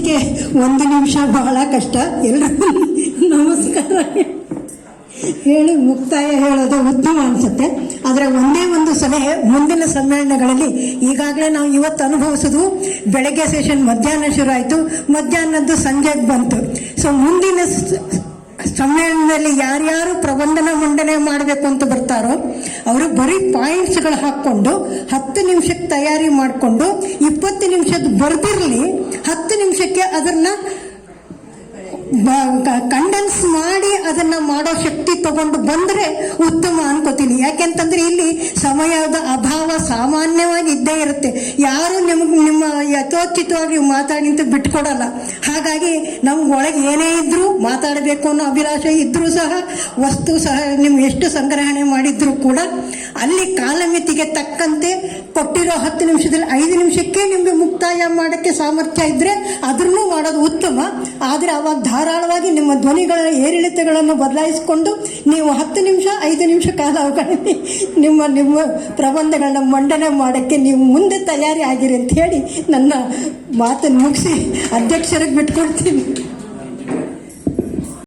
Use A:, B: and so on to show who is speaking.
A: ಮುಗಿಸ್ಲಿಕ್ಕೆ ಒಂದು ನಿಮಿಷ ಬಹಳ ಕಷ್ಟ. ಎಲ್ಲರಿಗೂ ನಮಸ್ಕಾರ. ಹೇಳಿ ಮುಕ್ತಾಯ ಹೇಳೋದು ಉತ್ತಮ ಅನಿಸುತ್ತೆ. ಆದರೆ ಒಂದೇ ಒಂದು ಸಲಹೆ ಮುಂದಿನ ಸಮ್ಮೇಳನಗಳಲ್ಲಿ ಈಗಾಗಲೇ ನಾವು ಇವತ್ತು ಅನುಭವಿಸೋದು ಬೆಳಗ್ಗೆ ಸೆಷನ್ ಮಧ್ಯಾಹ್ನ ಶುರು ಆಯಿತು ಮಧ್ಯಾಹ್ನದ್ದು ಸಂಜೆಗೆ ಬಂತು. ಸೊ ಮುಂದಿನ ಸಮ್ಮೇಳನದಲ್ಲಿ ಯಾರ್ಯಾರು ಪ್ರಬಂಧನ ಮಂಡನೆ ಮಾಡಬೇಕು ಅಂತ ಬರ್ತಾರೋ, ಅವರು ಬರೀ ಪಾಯಿಂಟ್ಸ್ಗಳು ಹಾಕ್ಕೊಂಡು ಹತ್ತು ನಿಮಿಷಕ್ಕೆ ತಯಾರಿ ಮಾಡಿಕೊಂಡು ಇಪ್ಪತ್ತು ನಿಮಿಷದ ಬರ್ದಿರಲಿ, ಹತ್ತು ಅದನ್ನ ಕಂಡೆನ್ಸ್ ಮಾಡಿ ಅದನ್ನ ಮಾಡೋ ಶಕ್ತಿ ತಗೊಂಡು ಬಂದ್ರೆ ಉತ್ತಮ ಅನ್ಕೋತೀನಿ. ಯಾಕೆಂತಂದ್ರೆ ಇಲ್ಲಿ ಸಮಯದ ಅಭಾವ ಸಾಮಾನ್ಯವಾಗಿ ಇದ್ದೇ ಇರುತ್ತೆ. ಯಾರು ನಿಮ್ಗೆ ನಿಮ್ಮ ಯಥೋಚಿತವಾಗಿ ಮಾತಾಡಿ ಅಂತ ಬಿಟ್ಕೊಡಲ್ಲ. ಹಾಗಾಗಿ ನಮ್ಗೆ ಒಳಗೆ ಏನೇ ಇದ್ರೂ ಮಾತಾಡಬೇಕು ಅನ್ನೋ ಅಭಿಲಾಷೆ ಇದ್ರೂ ಸಹ, ವಸ್ತು ಸಹ ನಿಮ್ಗೆ ಎಷ್ಟು ಸಂಗ್ರಹಣೆ ಮಾಡಿದ್ರು ಕೂಡ ಅಲ್ಲಿ ಕಾಲಮಿತಿಗೆ ತಕ್ಕಂತೆ ಕೊಟ್ಟಿರೋ ಹತ್ತು ನಿಮಿಷದಲ್ಲಿ ಐದು ನಿಮಿಷಕ್ಕೆ ನಿಮ್ಗೆ ಮುಕ್ತಾಯ ಮಾಡೋಕ್ಕೆ ಸಾಮರ್ಥ್ಯ ಇದ್ರೆ ಅದನ್ನು ಮಾಡೋದು ಉತ್ತಮ. ಆದರೆ ಅವಾಗ ಧಾರಾಳವಾಗಿ ನಿಮ್ಮ ಧ್ವನಿಗಳ ಏರಿಳಿತಗಳನ್ನು ಬದಲಾಯಿಸಿಕೊಂಡು ನೀವು ಹತ್ತು ನಿಮಿಷ, ಐದು ನಿಮಿಷ ಕಾಲ ಅವಕಾಶದಲ್ಲಿ ನಿಮ್ಮ ನಿಮ್ಮ ಪ್ರಬಂಧಗಳನ್ನ ಮಂಡನೆ ಮಾಡೋಕ್ಕೆ ನೀವು ಮುಂದೆ ತಯಾರಿ ಆಗಿರಿ ಅಂತ ಹೇಳಿ ನನ್ನ ಮಾತನ್ನು ಮುಗಿಸಿ ಅಧ್ಯಕ್ಷರಿಗೆ ಬಿಟ್ಕೊಡ್ತೀನಿ.